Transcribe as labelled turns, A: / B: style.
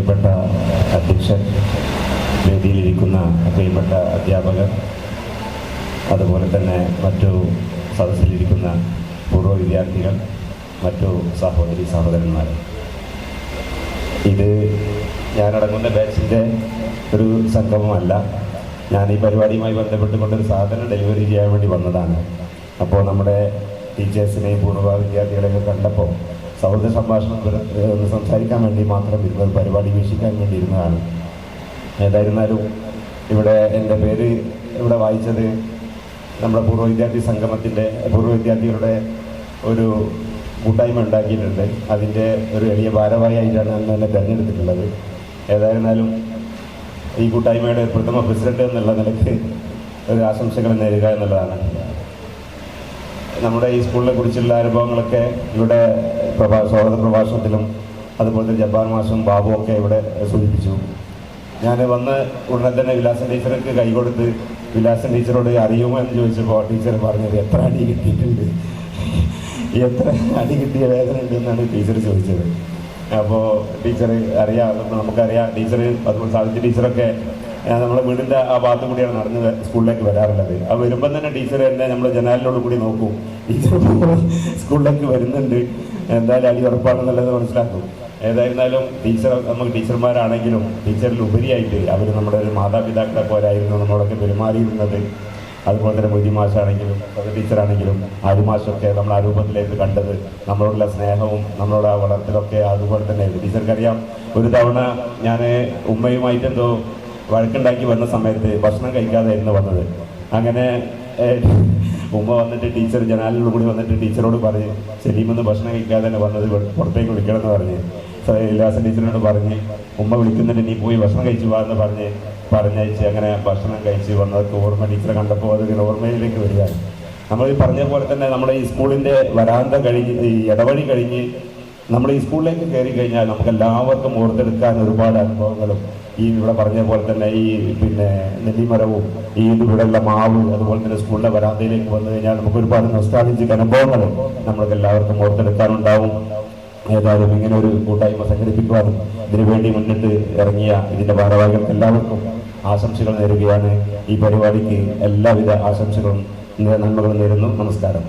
A: പ്രിയപ്പെട്ട അധ്യക്ഷൻ വേദിയിലിരിക്കുന്ന പ്രിയപ്പെട്ട അധ്യാപകർ അതുപോലെ തന്നെ മറ്റു സദസ്സിലിരിക്കുന്ന പൂർവ വിദ്യാർത്ഥികൾ മറ്റു സഹോദരി സഹോദരന്മാർ. ഇത് ഞാനടങ്ങുന്ന ബാച്ചിന്റെ ഒരു സംഗമമല്ല. ഞാൻ ഈ പരിപാടിയുമായി ബന്ധപ്പെട്ടുകൊണ്ട് ഒരു സാധനം ഡെലിവറി ചെയ്യാൻ വേണ്ടി വന്നതാണ്. അപ്പോൾ നമ്മുടെ ടീച്ചേഴ്സിനെയും പൂർവ വിദ്യാർത്ഥികളെയൊക്കെ കണ്ടപ്പോൾ സൗഹൃദ സംഭാഷണം സംസാരിക്കാൻ വേണ്ടി മാത്രം ഇരുന്നത് പരിപാടി വീക്ഷിക്കാൻ വേണ്ടി ഇരുന്നതാണ്. ഏതായിരുന്നാലും ഇവിടെ എന്റെ പേര് ഇവിടെ വായിച്ചത് നമ്മുടെ പൂർവ വിദ്യാർത്ഥി സംഗമത്തിന്റെ പൂർവ വിദ്യാർത്ഥികളുടെ ഒരു കൂട്ടായ്മ ഉണ്ടാക്കിയിട്ടുണ്ട്. അതിന്റെ ഒരു എളിയ ഭാരവാഹിയായിട്ടാണ് അന്ന് എന്നെ തിരഞ്ഞെടുത്തിട്ടുള്ളത്. ഏതായിരുന്നാലും ഈ കൂട്ടായ്മയുടെ പ്രഥമ പ്രസിഡന്റ് എന്നുള്ള നിലയ്ക്ക് ഒരു ആശംസകൾ നേരുക എന്നുള്ളതാണ്. നമ്മുടെ ഈ സ്കൂളിനെ കുറിച്ചുള്ള അനുഭവങ്ങളൊക്കെ ഇവിടെ പ്രഭാ സ്വാഗത പ്രഭാഷണത്തിലും അതുപോലെ ജബ്ബാർ മാഷും ബാബുവും ഒക്കെ ഇവിടെ സൂചിപ്പിച്ചു. ഞാൻ വന്ന് ഉടനെ തന്നെ വിലാസൻ ടീച്ചർക്ക് കൈ കൊടുത്ത് ടീച്ചറോട് അറിയുമോ? എന്ന് ചോദിച്ചപ്പോൾ ടീച്ചർ പറഞ്ഞത് എത്ര അടി കിട്ടിയിട്ടുണ്ട്? എത്ര അടി കിട്ടിയ വേദന ഉണ്ട്? എന്നാണ് ടീച്ചർ ചോദിച്ചത്. അപ്പോൾ ടീച്ചർ അറിയാം. നമുക്കറിയാം ടീച്ചർ അതുപോലെ സാഹിത്യ ടീച്ചറൊക്കെ വീടിന്റെ വീടിന്റെ ആ ഭാഗത്തും കൂടിയാണ് നടന്ന് സ്കൂളിലേക്ക് വരാറുള്ളത്. ആ വരുമ്പം തന്നെ ടീച്ചർ എന്നെ നമ്മുടെ ജനാലിനോട് കൂടി നോക്കും. ടീച്ചർ സ്കൂളിലേക്ക് വരുന്നുണ്ട്. എന്തായാലും അടി ഉറപ്പാണെന്നുള്ളത് മനസ്സിലാക്കും. ഏതായിരുന്നാലും ടീച്ചർ നമുക്ക് ടീച്ചർമാരാണെങ്കിലും ടീച്ചറിൽ ഉപരിയായിട്ട് അവർ നമ്മുടെ ഒരു മാതാപിതാക്കളെ പോലായിരുന്നു നമ്മളൊക്കെ പെരുമാറിയിരുന്നത്. അതുപോലെ തന്നെ മൊയ്തി മാഷാണെങ്കിലും ടീച്ചറാണെങ്കിലും ആരുമാഷൊക്കെ നമ്മൾ ആ രൂപത്തിലേക്ക് കണ്ടത്. നമ്മളോടുള്ള സ്നേഹവും നമ്മളോട് ആ വളർത്തലൊക്കെ അതുപോലെ തന്നെ. ടീച്ചർക്കറിയാം ഒരു തവണ ഞാൻ ഉമ്മയുമായിട്ട് എന്തോ വഴക്കുണ്ടാക്കി വന്ന സമയത്ത് ഭക്ഷണം കഴിക്കാതെയായിരുന്നു വന്നത്. അങ്ങനെ ഉമ്മ വന്നിട്ട് ടീച്ചർ ജനാലിലൂടെ കൂടി വന്നിട്ട് ടീച്ചറോട് പറഞ്ഞ് സലീമെന്ന് ഭക്ഷണം കഴിക്കാതെ തന്നെ വന്നത് പുറത്തേക്ക് വിളിക്കണം എന്ന് പറഞ്ഞ്. ഇല്ലാസൻ ടീച്ചറിനോട് പറഞ്ഞ് ഉമ്മ വിളിക്കുന്നുണ്ട് നീ പോയി ഭക്ഷണം കഴിച്ചു വാ എന്ന് പറഞ്ഞ് പറഞ്ഞയച്ച് അങ്ങനെ ഭക്ഷണം കഴിച്ച് വന്നതൊക്കെ ഓർമ്മ ടീച്ചറെ കണ്ടപ്പോൾ അത് ഇങ്ങനെ ഓർമ്മയിലേക്ക് വരികയാണ് നമ്മൾ ഈ പറഞ്ഞ പോലെ തന്നെ നമ്മുടെ ഈ സ്കൂളിന്റെ വരാന്ത കഴിഞ്ഞ് ഈ ഇടവഴി കഴിഞ്ഞ് നമ്മൾ ഈ സ്കൂളിലേക്ക് കയറി കഴിഞ്ഞാൽ നമുക്ക് എല്ലാവർക്കും ഓർത്തെടുക്കാൻ ഒരുപാട് അനുഭവങ്ങളും ഈ ഇവിടെ പറഞ്ഞ പോലെ തന്നെ ഈ പിന്നെ നെല്ലിമരവും ഈ ഇവിടെയുള്ള മാവ് അതുപോലെ തന്നെ സ്കൂളിന്റെ വരാന്തയിലേക്ക് വന്നു കഴിഞ്ഞാൽ നമുക്ക് ഒരുപാട് നൊസ്റ്റാലിജിക് അനുഭവങ്ങൾ നമ്മൾക്ക് എല്ലാവർക്കും ഓർത്തെടുക്കാനുണ്ടാവും. ഏതായാലും ഇങ്ങനെ ഒരു കൂട്ടായ്മ സംഘടിപ്പിക്കുവാനും ഇതിനുവേണ്ടി മുന്നിട്ട് ഇറങ്ങിയ ഇതിന്റെ ഭാരവാഹികൾക്ക് എല്ലാവർക്കും ആശംസകൾ നേരുകയാണ്. ഈ പരിപാടിക്ക് എല്ലാവിധ ആശംസകളും നന്മകളും നേരുന്നു. നമസ്കാരം.